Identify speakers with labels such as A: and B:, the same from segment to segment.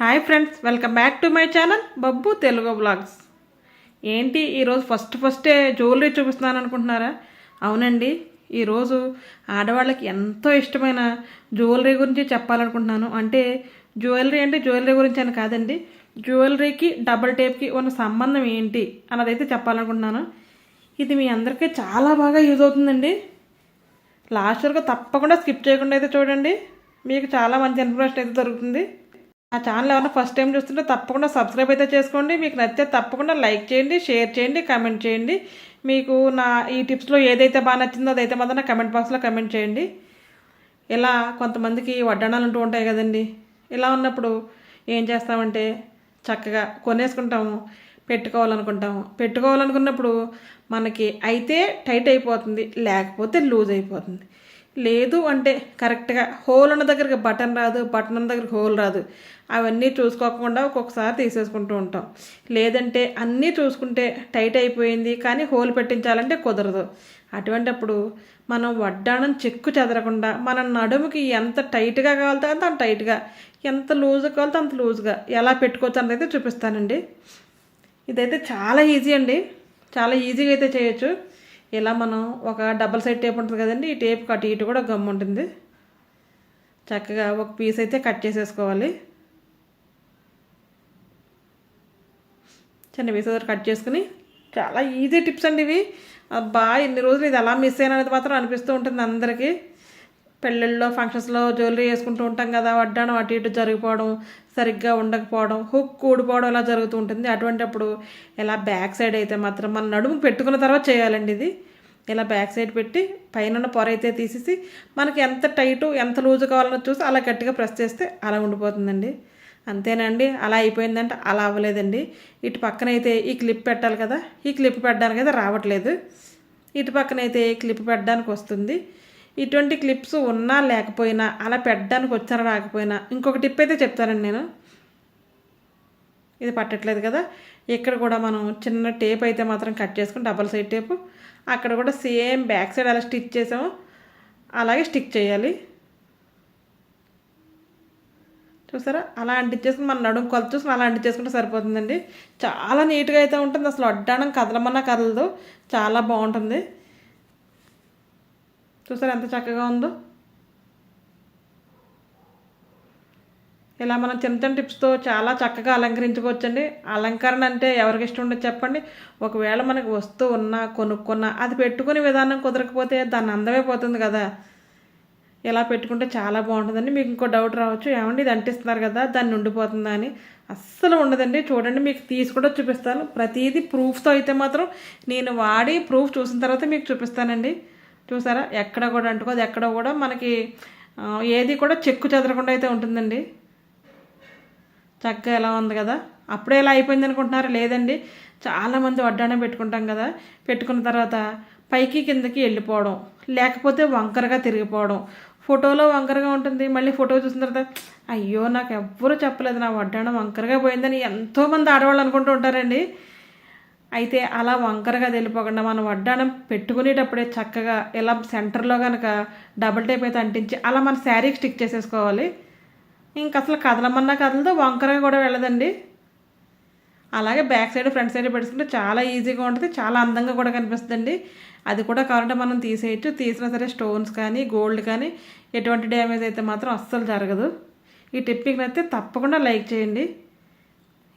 A: Hi friends welcome back to my channel Babbu Telugu vlogs ఏంటి ఈరోజు first ఫస్టే jewellery చూపిస్తున్నాను అనుకుంటున్నారా? అవునండి ఈరోజు ఆడవాళ్ళకి ఎంతో ఇష్టమైన జ్యువెలరీ గురించి చెప్పాలనుకుంటున్నాను. అంటే జ్యువెలరీ అంటే జ్యువెలరీ గురించి అని కాదండి జ్యువెలరీకి డబల్ టేప్కి ఉన్న సంబంధం ఏంటి అన్నదైతే చెప్పాలనుకుంటున్నాను. ఇది మీ అందరికీ చాలా బాగా యూజ్ అవుతుందండి. లాస్ట్ వరకు తప్పకుండా స్కిప్ చేయకుండా అయితే చూడండి. మీకు చాలా మంచి ఇన్ఫర్మేషన్ అయితే దొరుకుతుంది. ఆ ఛానల్ ఎవరైనా ఫస్ట్ టైం చూస్తుంటే తప్పకుండా సబ్స్క్రైబ్ అయితే చేసుకోండి. మీకు నచ్చితే తప్పకుండా లైక్ చేయండి షేర్ చేయండి కమెంట్ చేయండి. మీకు నా ఈ టిప్స్లో ఏదైతే బాగా నచ్చిందో అదైతే మాత్రం నా కమెంట్ బాక్స్లో కమెంట్ చేయండి. ఇలా కొంతమందికి వడ్డాణాలు ఉంటూ ఉంటాయి కదండి. ఇలా ఉన్నప్పుడు ఏం చేస్తామంటే చక్కగా కొనేసుకుంటాము పెట్టుకోవాలనుకుంటాము. పెట్టుకోవాలనుకున్నప్పుడు మనకి అయితే టైట్ అయిపోతుంది లేకపోతే లూజ్ అయిపోతుంది. లేదు అంటే కరెక్ట్గా హోల్ ఉన్న దగ్గరికి బటన్ రాదు బటన్ ఉన్న దగ్గరికి హోల్ రాదు. అవన్నీ చూసుకోకుండా ఒక్కొక్కసారి తీసేసుకుంటూ ఉంటాం. లేదంటే అన్నీ చూసుకుంటే టైట్ అయిపోయింది కానీ హోల్ పెట్టించాలంటే కుదరదు. అటువంటప్పుడు మనం వడ్డాణం చెక్కు చెదరకుండా మన నడుముకి ఎంత టైట్గా కావాలితే అంత టైట్గా ఎంత లూజ్గా కావాలితే అంత లూజ్గా ఎలా పెట్టుకోవచ్చు అన్నది అయితే చూపిస్తానండి. ఇదైతే చాలా ఈజీ అండి. చాలా ఈజీగా అయితే చేయొచ్చు. ఇలా మనం ఒక డబల్ సైడ్ టేప్ ఉంటుంది కదండి ఈ టేప్ కట్ ఇటు కూడా గమ్ ఉంటుంది. చక్కగా ఒక పీస్ అయితే కట్ చేసేసుకోవాలి. చిన్న పీస్ కట్ చేసుకుని చాలా ఈజీ టిప్స్ అండి ఇవి. బాగా ఇన్ని రోజులు ఇది ఎలా మిస్ అయినా అనేది మాత్రం అనిపిస్తూ ఉంటుంది అందరికీ. పెళ్ళిళ్ళలో ఫంక్షన్స్లో జ్యువెలరీ వేసుకుంటూ ఉంటాం కదా వడ్డానం అటు ఇటు జరిగిపోవడం సరిగ్గా ఉండకపోవడం హుక్ ఊడిపోవడం ఇలా జరుగుతూ ఉంటుంది. అటువంటిప్పుడు ఇలా బ్యాక్ సైడ్ అయితే మాత్రం మన నడుము పెట్టుకున్న తర్వాత చేయాలండి ఇది. ఇలా బ్యాక్ సైడ్ పెట్టి పైన పొర అయితే తీసేసి మనకి ఎంత టైటు ఎంత లూజ్ కావాలన్నో చూసి అలా గట్టిగా ప్రెస్ చేస్తే అలా ఉండిపోతుందండి. అంతేనండి అలా అయిపోయిందంటే అలా అవ్వలేదండి. ఇటు పక్కన అయితే ఈ క్లిప్ పెట్టాలి కదా ఈ క్లిప్ పెట్టడానికి అయితే రావట్లేదు. ఇటు పక్కన అయితే క్లిప్ పెట్టడానికి వస్తుంది. ఇటువంటి క్లిప్స్ ఉన్నా లేకపోయినా అలా పెట్టడానికి వచ్చారా రాకపోయినా ఇంకొక టిప్ అయితే చెప్తానండి నేను. ఇది పట్టట్లేదు కదా. ఇక్కడ కూడా మనం చిన్న టేప్ అయితే మాత్రం కట్ చేసుకుని డబల్ సైడ్ టేపు అక్కడ కూడా సేమ్ బ్యాక్ సైడ్ అలా స్టిచ్ చేసాము. అలాగే స్టిక్ చేయాలి. చూసారా? అలా అంటించేసుకుని మన నడుము కొలత చూసుకుని అలా అంటించేసుకుంటే సరిపోతుందండి. చాలా నీట్గా అయితే ఉంటుంది. అసలు అడ్డానం కదలమన్నా కదలదు. చాలా బాగుంటుంది. చూసారు ఎంత చక్కగా ఉందో? ఇలా మనం చిన్న చిన్న టిప్స్తో చాలా చక్కగా అలంకరించుకోవచ్చండి. అలంకరణ అంటే ఎవరికి ఇష్టం ఉండదు చెప్పండి. ఒకవేళ మనకు వస్తువు ఉన్నా కొనుక్కున్నా అది పెట్టుకునే విధానం కుదరకపోతే దాని అందమే పోతుంది కదా. ఇలా పెట్టుకుంటే చాలా బాగుంటుందండి. మీకు ఇంకో డౌట్ రావచ్చు. ఏమండి ఇది అంటిస్తున్నారు కదా దాన్ని ఉండిపోతుందా అని. అస్సలు ఉండదండి. చూడండి మీకు తీసి కూడా చూపిస్తాను. ప్రతిదీ ప్రూఫ్తో అయితే మాత్రం నేను వాడి ప్రూఫ్ చూసిన తర్వాత మీకు చూపిస్తానండి. చూసారా? ఎక్కడ కూడా అంటుకోదు. ఎక్కడ కూడా మనకి ఏది కూడా చెక్కు చెదరకుండా అయితే ఉంటుందండి. చక్కగా ఎలా ఉంది కదా? అప్పుడే ఎలా అయిపోయింది అనుకుంటున్నారు? లేదండి. చాలామంది వడ్డాణం పెట్టుకుంటాం కదా. పెట్టుకున్న తర్వాత పైకి కిందకి వెళ్ళిపోవడం లేకపోతే వంకరగా తిరిగిపోవడం. ఫోటోలో వంకరగా ఉంటుంది. మళ్ళీ ఫోటో చూసిన తర్వాత అయ్యో నాకు ఎవ్వరూ చెప్పలేదు. నా వడ్డానం వంకరగా పోయిందని ఎంతోమంది ఆడవాళ్ళు అనుకుంటూ ఉంటారండి. అయితే అలా వంకరగా వెళ్ళిపోకుండా మనం వడ్డానం పెట్టుకునేటప్పుడే చక్కగా ఇలా సెంటర్లో కనుక డబుల్ టైప్ అయితే అంటించి అలా మన శారీకి స్టిక్ చేసేసుకోవాలి. ఇంక అసలు కదలమన్నా కదలదు వంకరగా కూడా వెళ్ళదండి. అలాగే బ్యాక్ సైడ్ ఫ్రంట్ సైడ్ పెట్టుకుంటే చాలా ఈజీగా ఉంటుంది చాలా అందంగా కూడా కనిపిస్తుందండి. అది కూడా కావాలంటే మనం తీసేయచ్చు. తీసినా సరే స్టోన్స్ కానీ గోల్డ్ కానీ ఎటువంటి డ్యామేజ్ అయితే మాత్రం అస్సలు జరగదు. ఈ టిప్ మీకు నచ్చితే తప్పకుండా లైక్ చేయండి.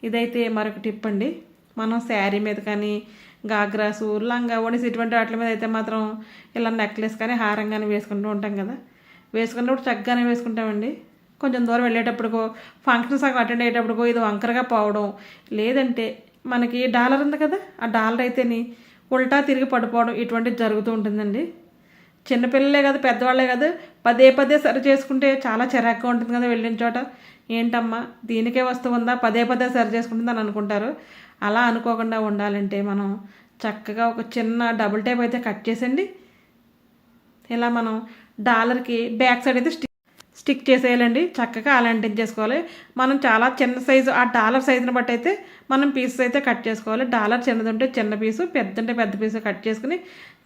A: ఇదైతే మరొక టిప్ అండి. మనం శారీ మీద కానీ గాగ్రాసు లంగా ఓణిస్ ఇటువంటి వాటి మీద అయితే మాత్రం ఇలా నెక్లెస్ కానీ హారం కానీ వేసుకుంటూ ఉంటాం కదా. వేసుకున్నప్పుడు చక్కగానే వేసుకుంటామండి. కొంచెం దూరం వెళ్ళేటప్పుడుకో ఫంక్షన్ సగం అటెండ్ అయ్యేటప్పుడుకో ఇది వంకరగా పోవడం. లేదంటే మనకి డాలర్ ఉంది కదా ఆ డాలర్ అయితేని ఉల్టా తిరిగి పడిపోవడం ఇటువంటివి జరుగుతూ ఉంటుందండి. చిన్నపిల్లలే కాదు పెద్దవాళ్ళే కాదు పదే పదే సరి చేసుకుంటే చాలా చిరాగ్గా ఉంటుంది కదా వెళ్ళిన చోట. ఏంటమ్మా దీనికే వస్తువు ఉందా? పదే పదే సరి చేసుకుంటుందని అనుకుంటారు. అలా అనుకోకుండా ఉండాలంటే మనం చక్కగా ఒక చిన్న డబుల్ టైప్ అయితే కట్ చేసండి ఇలా మనం డాలర్కి బ్యాక్ సైడ్ అయితే స్టిక్ స్టిక్ చేసేయాలండి. చక్కగా అలా అంటించేసుకోవాలి మనం చాలా చిన్న సైజు ఆ డాలర్ సైజుని బట్టి అయితే మనం పీసెస్ అయితే కట్ చేసుకోవాలి. డాలర్ చిన్నది ఉంటే చిన్న పీసు పెద్ద ఉంటే పెద్ద పీసు కట్ చేసుకుని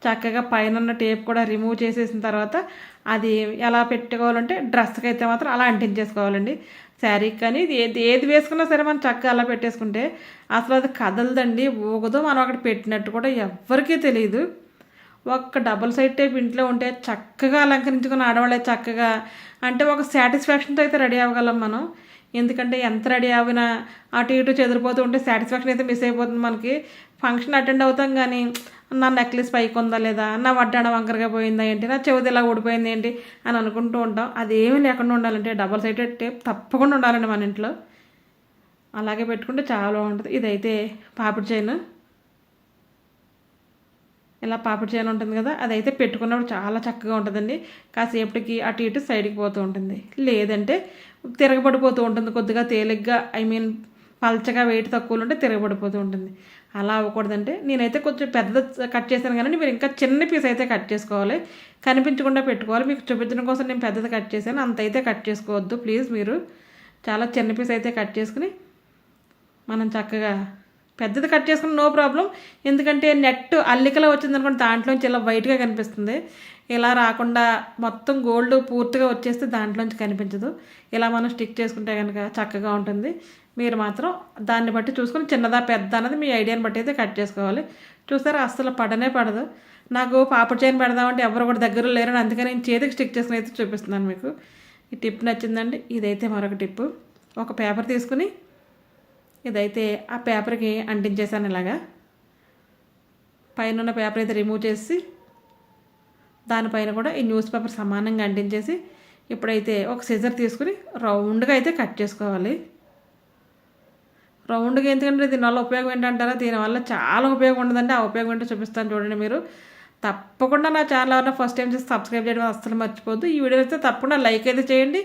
A: చక్కగా పైన ఉన్న టేప్ కూడా రిమూవ్ చేసేసిన తర్వాత అది ఎలా పెట్టుకోవాలంటే డ్రెస్కి అయితే మాత్రం అలా అంటించేసుకోవాలండి శారీ కానీ ఇది ఏది ఏది వేసుకున్నా సరే మనం చక్కగా అలా పెట్టేసుకుంటే అసలు అది కదలదండి ఊగదో. మనం అక్కడ పెట్టినట్టు కూడా ఎవ్వరికీ తెలియదు ఒక్క డబుల్ సైడ్ టైప్ ఇంట్లో ఉంటే చక్కగా అలంకరించుకుని ఆడవాళ్ళే చక్కగా అంటే ఒక సాటిస్ఫాక్షన్తో అయితే రెడీ అవ్వగలం మనం. ఎందుకంటే ఎంత రెడీ అవినా అటు ఇటు చెదిరిపోతూ ఉంటే సాటిస్ఫాక్షన్ అయితే మిస్ అయిపోతుంది మనకి. ఫంక్షన్ అటెండ్ అవుతాం కానీ నా నెక్లెస్ పైకి ఉందా లేదా నా వడ్డాడ వంకరగా పోయిందా ఏంటి నా చెవిది ఇలా ఊడిపోయింది ఏంటి అని అనుకుంటూ ఉంటాం. అదేమీ లేకుండా ఉండాలంటే డబల్ సైడెడ్ టేప్ తప్పకుండా ఉండాలండి మన ఇంట్లో. అలాగే పెట్టుకుంటే చాలా బాగుంటుంది. ఇదైతే పాపిడి చైన్. ఇలా పాపిడి చైన్ ఉంటుంది కదా అదైతే పెట్టుకున్నప్పుడు చాలా చక్కగా ఉంటుందండి. కాసేపటికి అటు ఇటు సైడ్కి పోతూ ఉంటుంది. లేదంటే తిరగబడిపోతూ ఉంటుంది. కొద్దిగా తేలిగ్గా ఐ మీన్ పల్చగా వెయిట్ తక్కువలో ఉంటే తిరగబడిపోతూ ఉంటుంది. అలా అవ్వకూడదంటే నేనైతే కొంచెం పెద్ద కట్ చేశాను కానీ మీరు ఇంకా చిన్న పీస్ అయితే కట్ చేసుకోవాలి. కనిపించకుండా పెట్టుకోవాలి. మీకు చూపించడం కోసం నేను పెద్దది కట్ చేశాను. అంత అయితే కట్ చేసుకోవద్దు. ప్లీజ్ మీరు చాలా చిన్న పీస్ అయితే కట్ చేసుకుని మనం చక్కగా పెద్దది కట్ చేసుకుని నో ప్రాబ్లం. ఎందుకంటే నెట్ అల్లికలో వచ్చింది అనుకోండి దాంట్లోంచి ఇలా వైట్గా కనిపిస్తుంది. ఇలా రాకుండా మొత్తం గోల్డ్ పూర్తిగా వచ్చేస్తే దాంట్లోంచి కనిపించదు. ఇలా మనం స్టిక్ చేసుకుంటే కనుక చక్కగా ఉంటుంది. మీరు మాత్రం దాన్ని బట్టి చూసుకొని చిన్నదా పెద్ద అన్నది మీ ఐడియాని బట్టి అయితే కట్ చేసుకోవాలి. చూసారా అస్సలు పడనే పడదు. నాకు పాపడి చైన్ పెడదామంటే ఎవరు కూడా దగ్గర లేరని అందుకని నేను చేతికి స్టిక్ చేసుకుని అయితే చూపిస్తున్నాను మీకు. ఈ టిప్ నచ్చిందండి. ఇదైతే మరొక టిప్పు ఒక పేపర్ తీసుకుని ఇదైతే ఆ పేపర్కి అంటించేసాను ఇలాగా. పైన ఉన్న పేపర్ అయితే రిమూవ్ చేసి దానిపైన కూడా ఈ న్యూస్ పేపర్ సమానంగా అంటించేసి ఇప్పుడైతే ఒక సిజర్ తీసుకుని రౌండ్గా అయితే కట్ చేసుకోవాలి. రౌండ్గా ఎందుకంటే దీనివల్ల ఉపయోగం ఏంటంటారా? దీనివల్ల చాలా ఉపయోగం ఉండదండి. ఆ ఉపయోగం ఏంటో చూపిస్తాను చూడండి మీరు. తప్పకుండా నా ఛానల్ ఎవరైనా ఫస్ట్ టైం చేసి సబ్స్క్రైబ్ చేయడం అస్సలు మర్చిపోద్దు ఈ వీడియో అయితే తప్పకుండా లైక్ అయితే చేయండి.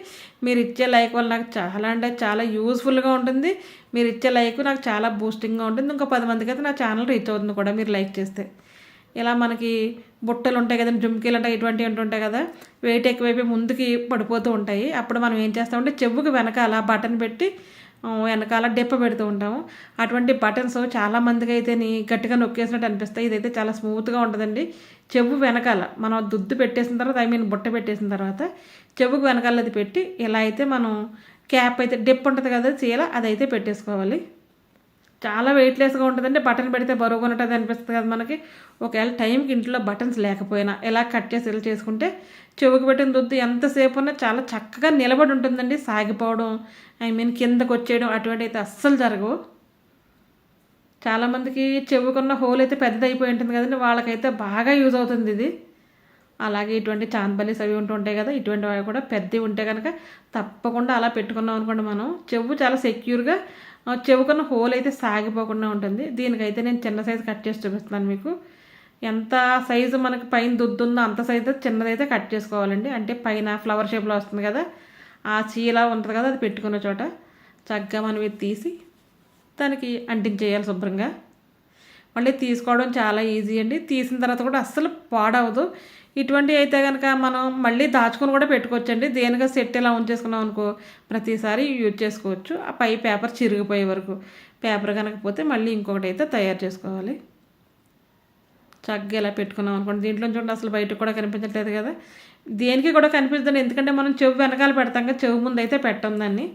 A: మీరు ఇచ్చే లైక్ వల్ల నాకు చాలా అంటే చాలా యూస్ఫుల్గా ఉంటుంది. మీరు ఇచ్చే లైక్ నాకు చాలా బూస్టింగ్గా ఉంటుంది. ఇంకా పది మందికి అయితే నా ఛానల్ రీచ్ అవుతుంది కూడా మీరు లైక్ చేస్తే. ఇలా మనకి బుట్టలు ఉంటాయి కదండి జుమ్కీలు ఉంటాయి ఇటువంటివి ఉంటుంటాయి కదా వెయిట్ ఎక్కువైపోయి ముందుకి పడిపోతూ ఉంటాయి. అప్పుడు మనం ఏం చేస్తామంటే చెవుకి వెనకాల బటన్ పెట్టి వెనకాల డిప్ప పెడుతూ ఉంటాము. అటువంటి బటన్స్ చాలా మందికి అయితే గట్టిగా నొక్కేసినట్టు అనిపిస్తాయి. ఇదైతే చాలా స్మూత్గా ఉంటుందండి. చెవు వెనకాల మనం దుద్దు పెట్టేసిన తర్వాత ఐ మీన్ బుట్ట పెట్టేసిన తర్వాత చెవుకు వెనకాల అది పెట్టి ఇలా అయితే మనం క్యాప్ అయితే డిప్ ఉంటుంది కదా చీల అదైతే పెట్టేసుకోవాలి. చాలా వెయిట్లెస్గా ఉంటుందంటే బటన్ పెడితే బరువుగా ఉంటుంది అనిపిస్తుంది కదా మనకి. ఒకవేళ టైంకి ఇంట్లో బటన్స్ లేకపోయినా ఎలా కట్ చేసి ఇలా చేసుకుంటే చెవుకు పెట్టిన దుద్దు ఎంతసేపు ఉన్నా చాలా చక్కగా నిలబడి ఉంటుందండి. సాగిపోవడం ఐ మీన్ కిందకు వచ్చేయడం అటువంటి అయితే అస్సలు జరగవు. చాలామందికి చెవుకున్న హోల్ అయితే పెద్దదైపోయి ఉంటుంది కదండి. వాళ్ళకైతే బాగా యూజ్ అవుతుంది ఇది. అలాగే ఇటువంటి చాందబలీస్ అవి ఉంటూ ఉంటాయి కదా ఇటువంటి కూడా పెద్దవి ఉంటే కనుక తప్పకుండా అలా పెట్టుకున్నాం అనుకోండి మనం. చెవు చాలా సెక్యూర్గా చెవుకున్న హోల్ అయితే సాగిపోకుండా ఉంటుంది. దీనికైతే నేను చిన్న సైజు కట్ చేసి చూపిస్తున్నాను మీకు. ఎంత సైజు మనకి పైన దుద్దుందో అంత సైజు చిన్నదైతే కట్ చేసుకోవాలండి. అంటే పైన ఫ్లవర్ షేప్లో వస్తుంది కదా ఆ చీల ఉంటుంది కదా అది పెట్టుకున్న చోట చక్కగా మనం ఇది తీసి దానికి అంటించేయాలి శుభ్రంగా. మళ్ళీ తీసుకోవడం చాలా ఈజీ అండి. తీసిన తర్వాత కూడా అస్సలు పాడవదు. ఇటువంటి అయితే కనుక మనం మళ్ళీ దాచుకొని కూడా పెట్టుకోవచ్చండి. దేనిగా సెట్ ఇలా ఉంచేసుకున్నాం అనుకో ప్రతిసారి యూజ్ చేసుకోవచ్చు. ఆ పై పేపర్ చిరిగిపోయే వరకు పేపర్ కనుకపోతే మళ్ళీ ఇంకొకటి అయితే తయారు చేసుకోవాలి. చక్కగా ఇలా పెట్టుకున్నాం అనుకోండి. దీంట్లో చూడండి అసలు బయటకు కూడా కనిపించట్లేదు కదా. దేనికి కూడా కనిపిస్తుంది ఎందుకంటే మనం చెవు వెనకాల పెడతాం కదా. చెవు ముందు అయితే పెట్టం దాన్ని.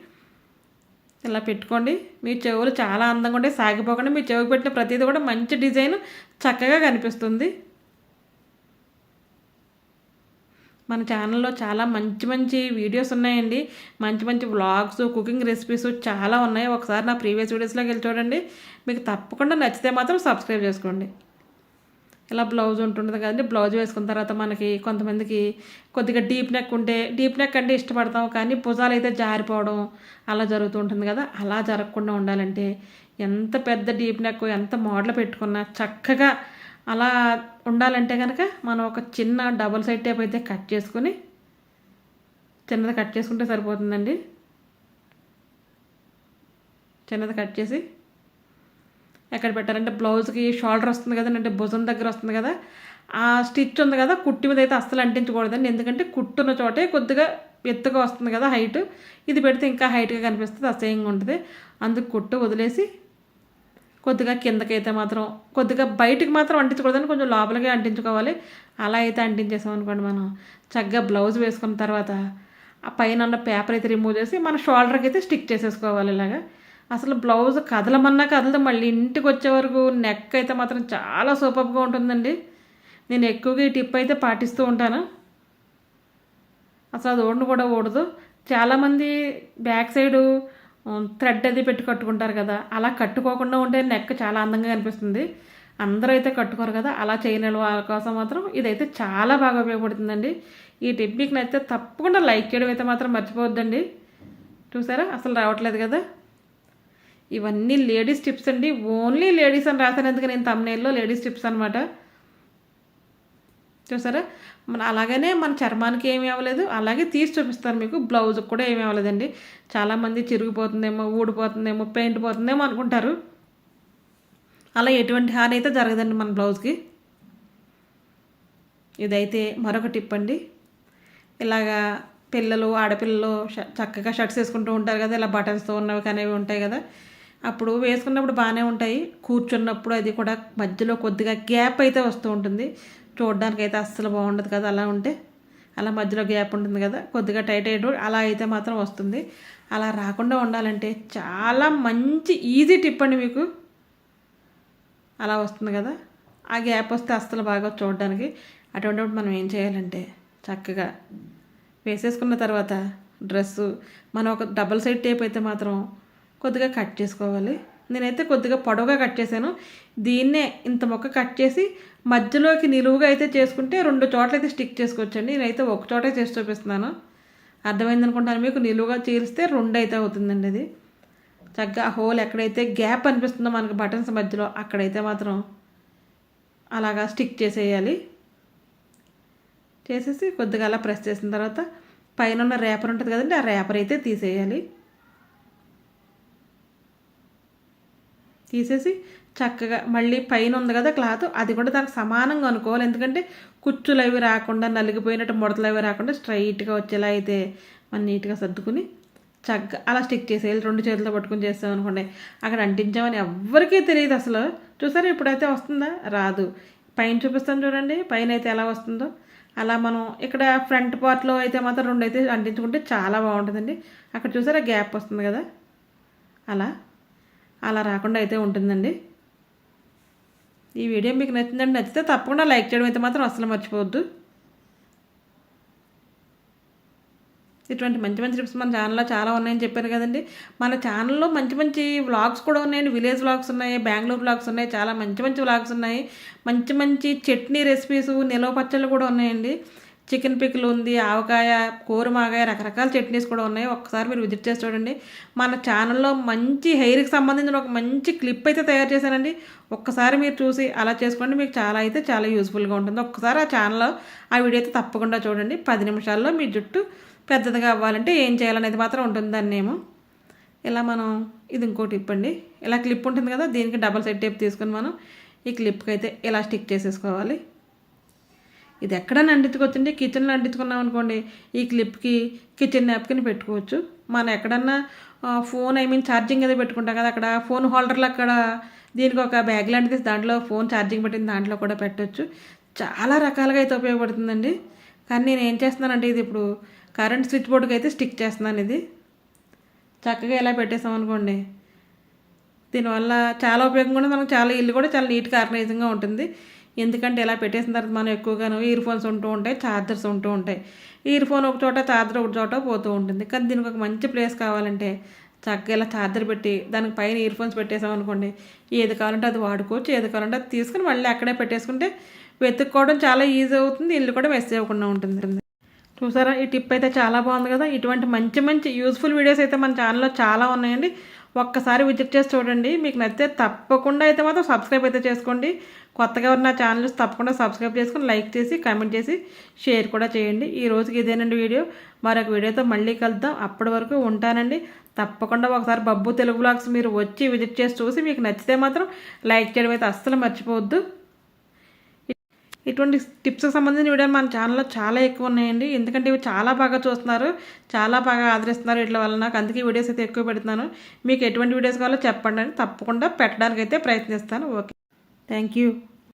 A: ఇలా పెట్టుకోండి. మీ చెవులు చాలా అందంగా ఉంటే సాగిపోకుండా మీ చెవికి పెట్టిన ప్రతిదీ కూడా మంచి డిజైన్ చక్కగా కనిపిస్తుంది. మన ఛానల్లో చాలా మంచి మంచి వీడియోస్ ఉన్నాయండి. మంచి మంచి వ్లాగ్స్ కుకింగ్ రెసిపీస్ చాలా ఉన్నాయి. ఒకసారి నా ప్రీవియస్ వీడియోస్లోకి వెళ్ళి చూడండి. మీకు తప్పకుండా నచ్చితే మాత్రం సబ్స్క్రైబ్ చేసుకోండి. ఇలా బ్లౌజ్ ఉంటుంటుంది కదండి బ్లౌజ్ వేసుకున్న తర్వాత మనకి కొంతమందికి కొద్దిగా డీప్ నెక్ ఉంటే డీప్ నెక్ అంటే ఇష్టపడతాం కానీ భుజాలు అయితే జారిపోవడం అలా జరుగుతూ ఉంటుంది కదా. అలా జరగకుండా ఉండాలంటే ఎంత పెద్ద డీప్ నెక్ ఎంత మోడల్ పెట్టుకున్నా చక్కగా అలా ఉండాలంటే కనుక మనం ఒక చిన్న డబుల్ సైడ్ టేప్ అయితే కట్ చేసుకుని చిన్నది కట్ చేసుకుంటే సరిపోతుందండి. చిన్నది కట్ చేసి ఎక్కడ పెట్టారంటే బ్లౌజ్కి షోల్డర్ వస్తుంది కదండి అంటే భుజం దగ్గర వస్తుంది కదా ఆ స్టిచ్ ఉంది కదా కుట్టి మీద అయితే అస్సలు అంటించకూడదండి. ఎందుకంటే కుట్టున్న చోటే కొద్దిగా ఎత్తుగా వస్తుంది కదా హైట్ ఇది పెడితే ఇంకా హైట్గా కనిపిస్తుంది అసహ్యంగా ఉంటుంది. అందుకు కుట్టు వదిలేసి కొద్దిగా కిందకైతే మాత్రం కొద్దిగా బయటికి మాత్రం అంటించకూడదని కొంచెం లోపలికే అంటించుకోవాలి. అలా అయితే అంటించేసాం అనుకోండి మనం. చక్కగా బ్లౌజ్ వేసుకున్న తర్వాత ఆ పైన ఉన్న పేపర్ అయితే రిమూవ్ చేసి మన షోల్డర్కి అయితే స్టిక్ చేసేసుకోవాలి ఇలాగా. అసలు బ్లౌజ్ కదలమన్నా కదలదు మళ్ళీ ఇంటికి వచ్చే వరకు నెక్ అయితే మాత్రం చాలా సూపర్గా ఉంటుందండి. నేను ఎక్కువగా ఈ టిప్ అయితే పాటిస్తూ ఉంటాను. అసలు అది ఓడిని కూడా ఓడదు. చాలామంది బ్యాక్ సైడు థ్రెడ్ అది పెట్టి కట్టుకుంటారు కదా అలా కట్టుకోకుండా ఉంటే నెక్ చాలా అందంగా కనిపిస్తుంది. అందరూ అయితే కట్టుకోరు కదా అలా చేయని వాళ్ళ కోసం మాత్రం ఇదైతే చాలా బాగా ఉపయోగపడుతుందండి. ఈ టిప్ మీకు నచ్చితే తప్పకుండా లైక్ చేయడం అయితే మాత్రం మర్చిపోవద్దండి. చూసారా? అసలు రావట్లేదు కదా. ఇవన్నీ లేడీస్ టిప్స్ అండి. ఓన్లీ లేడీస్ అని రాశాను. ఎందుకు నేను తమ్నేల్లో లేడీస్ టిప్స్ అనమాట చూసారా? మన అలాగనే మన చర్మానికి ఏమి అవ్వలేదు. అలాగే తీసి చూపిస్తాను మీకు. బ్లౌజ్కి కూడా ఏమి అవ్వలేదండి. చాలామంది చిరిగిపోతుందేమో ఊడిపోతుందేమో పెయింట్ పోతుందేమో అనుకుంటారు. అలా ఎటువంటి హాని అయితే జరగదండి మన బ్లౌజ్కి. ఇదైతే మరొక టిప్ అండి. ఇలాగా పిల్లలు ఆడపిల్లలు చక్కగా షర్ట్స్ వేసుకుంటూ ఉంటారు కదా. ఇలా బటన్స్తో ఉన్నవి కానీ ఉంటాయి కదా. అప్పుడు వేసుకున్నప్పుడు బాగానే ఉంటాయి. కూర్చున్నప్పుడు అది కూడా మధ్యలో కొద్దిగా గ్యాప్ అయితే వస్తూ ఉంటుంది. చూడడానికి అయితే అస్సలు బాగుండదు కదా అలా ఉంటే. అలా మధ్యలో గ్యాప్ ఉంటుంది కదా కొద్దిగా టైట్ అయ్యేటు అలా అయితే మాత్రం వస్తుంది. అలా రాకుండా ఉండాలంటే చాలా మంచి ఈజీ టిప్ అండి మీకు. అలా వస్తుంది కదా. ఆ గ్యాప్ వస్తే అస్సలు బాగా చూడడానికి. అటువంటిప్పుడు మనం ఏం చేయాలంటే చక్కగా వేసేసుకున్న తర్వాత డ్రెస్సు మనం ఒక డబల్ సైడ్ టేప్ అయితే మాత్రం కొద్దిగా కట్ చేసుకోవాలి. నేనైతే కొద్దిగా పొడవుగా కట్ చేశాను. దీన్నే ఇంత మొక్క కట్ చేసి మధ్యలోకి నిలువుగా అయితే చేసుకుంటే రెండు చోట్ల అయితే స్టిక్ చేసుకోవచ్చండి. నేనైతే ఒక చోటే చేసి చూపిస్తున్నాను. అర్థమైంది అనుకుంటాను మీకు? నిలువుగా చీలిస్తే రెండు అయితే అవుతుందండి అది చక్కగా హోల్ ఎక్కడైతే గ్యాప్ అనిపిస్తుందో మనకి బటన్స్ మధ్యలో అక్కడైతే మాత్రం అలాగా స్టిక్ చేసేయాలి. చేసేసి కొద్దిగా అలా ప్రెస్ చేసిన తర్వాత పైన ఉన్న రేపర్ ఉంటుంది కదండి ఆ రేపర్ అయితే తీసేయాలి. తీసేసి చక్కగా మళ్ళీ పైన ఉంది కదా క్లాత్ అది కూడా దానికి సమానంగా అనుకోవాలి. ఎందుకంటే కుచ్చులు అవి రాకుండా నలిగిపోయినట్టు ముడతలు అవి రాకుండా స్ట్రైట్గా వచ్చేలా అయితే మనం నీట్గా సర్దుకుని చక్కగా అలా స్టిక్ చేసేయాలి. రెండు చేతులతో పట్టుకుని చేస్తాం అనుకోండి. అక్కడ అంటించామని ఎవ్వరికీ తెలియదు అసలు. చూసారా? ఇప్పుడైతే వస్తుందా? రాదు. పైన చూపిస్తాను చూడండి. పైన అయితే ఎలా వస్తుందో. అలా మనం ఇక్కడ ఫ్రంట్ పార్ట్లో అయితే మాత్రం రెండు అయితే అంటించుకుంటే చాలా బాగుంటుందండి. అక్కడ చూసారా? గ్యాప్ వస్తుంది కదా. అలా. అలా రాకుండా అయితే ఉంటుందండి. ఈ వీడియో మీకు నచ్చిందండి నచ్చితే తప్పకుండా లైక్ చేయడం అయితే మాత్రం అసలు మర్చిపోవద్దు. ఇటువంటి మంచి మంచి టిప్స్ మన ఛానల్లో చాలా ఉన్నాయని చెప్పాను కదండి. మన ఛానల్లో మంచి మంచి వ్లాగ్స్ కూడా ఉన్నాయండి. విలేజ్ వ్లాగ్స్ ఉన్నాయి బెంగళూరు వ్లాగ్స్ ఉన్నాయి చాలా మంచి మంచి వ్లాగ్స్ ఉన్నాయి. మంచి మంచి చట్నీ రెసిపీస్ నిలవ పచ్చళ్ళు కూడా ఉన్నాయండి. చికెన్ పిక్లు ఉంది ఆవకాయ కూరమాగాయ రకరకాల చట్నీస్ కూడా ఉన్నాయి. ఒక్కసారి మీరు విజిట్ చేసి చూడండి. మన ఛానల్లో మంచి హెయిర్కి సంబంధించిన ఒక మంచి క్లిప్ అయితే తయారు చేశానండి. ఒక్కసారి మీరు చూసి అలా చేసుకోండి. మీకు చాలా అయితే చాలా యూస్ఫుల్గా ఉంటుంది. ఒక్కసారి ఆ ఛానల్లో ఆ వీడియో అయితే తప్పకుండా చూడండి. పది నిమిషాల్లో మీ జుట్టు పెద్దదిగా అవ్వాలంటే ఏం చేయాలనేది మాత్రం ఉంటుంది దాన్ని ఏమో ఇలా మనం ఇది ఇంకోటి ఇప్పండి. ఇలా క్లిప్ ఉంటుంది కదా దీనికి డబల్ సైడ్ టేప్ తీసుకుని మనం ఈ క్లిప్కి అయితే ఇలా స్టిక్ చేసేసుకోవాలి. ఇది ఎక్కడైనా అంటించుకోవచ్చండి కిచెన్లో అంటించుకున్నాం అనుకోండి. ఈ క్లిప్కి కిచెన్ నాప్కిన్ పెట్టుకోవచ్చు. మనం ఎక్కడన్నా ఫోన్ ఐ మీన్ ఛార్జింగ్ అది పెట్టుకుంటాం కదా అక్కడ ఫోన్ హోల్డర్లో అక్కడ దీనికి ఒక బ్యాగ్ లాంటిది దాంట్లో ఫోన్ ఛార్జింగ్ పెట్టిన దాంట్లో కూడా పెట్టవచ్చు చాలా రకాలుగా అయితే ఉపయోగపడుతుందండి. కానీ నేను ఏం చేస్తున్నానంటే ఇది ఇప్పుడు కరెంట్ స్విచ్ బోర్డుకి అయితే స్టిక్ చేస్తున్నాను ఇది. చక్కగా ఇలా పెట్టేసాం అనుకోండి. దీనివల్ల చాలా ఉపయోగం కూడా మనకు చాలా ఇల్లు కూడా చాలా నీట్గా ఆర్గనైజింగ్గా ఉంటుంది. ఎందుకంటే ఇలా పెట్టేసిన తర్వాత మనం ఎక్కువగాను ఇయర్ ఫోన్స్ ఉంటూ ఉంటాయి ఛార్జర్స్ ఉంటూ ఉంటాయి. ఇయర్ ఫోన్ ఒక చోట ఛార్జర్ ఒక చోట పోతూ ఉంటుంది. కానీ దీనికి ఒక మంచి ప్లేస్ కావాలంటే చక్కగా ఇలా ఛార్జర్ పెట్టి దానికి పైన ఇయర్ ఫోన్స్ పెట్టేసాం అనుకోండి. ఏది కావాలంటే అది వాడుకోవచ్చు ఏది కావాలంటే అది తీసుకుని మళ్ళీ అక్కడే పెట్టేసుకుంటే వెతుక్కోవడం చాలా ఈజీ అవుతుంది ఇల్లు కూడా మెస్ అవ్వకుండా ఉంటుంది. చూసారా? ఈ టిప్ అయితే చాలా బాగుంది కదా? ఇటువంటి మంచి మంచి యూస్ఫుల్ వీడియోస్ అయితే మన ఛానల్లో చాలా ఉన్నాయండి. ఒక్కసారి విజిట్ చేసి చూడండి. మీకు నచ్చితే తప్పకుండా అయితే మాత్రం సబ్స్క్రైబ్ అయితే చేసుకోండి. కొత్తగా ఉన్న ఛానల్స్ తప్పకుండా సబ్స్క్రైబ్ చేసుకుని లైక్ చేసి కమెంట్ చేసి షేర్ కూడా చేయండి. ఈ రోజుకి ఇదేనండి వీడియో. మరొక వీడియోతో మళ్ళీ కలుద్దాం. అప్పటి వరకు ఉంటానండి. తప్పకుండా ఒకసారి బబ్బు తెలుగు బ్లాగ్స్ మీరు వచ్చి విజిట్ చేసి చూసి మీకు నచ్చితే మాత్రం లైక్ చేయడం అయితే అస్సలు మర్చిపోవద్దు. ఇటువంటి టిప్స్కి సంబంధించిన వీడియోలు మన ఛానల్లో చాలా ఎక్కువ ఉన్నాయండి. ఎందుకంటే ఇవి చాలా బాగా చూస్తున్నారు. చాలా బాగా ఆదరిస్తున్నారు వీటి వల్ల. నాకు అందుకే వీడియోస్ అయితే ఎక్కువ పెడుతున్నాను. మీకు ఎటువంటి వీడియోస్ కావాలో చెప్పండి అని తప్పకుండా పెట్టడానికి అయితే ప్రయత్నిస్తాను. ఓకే. Thank you.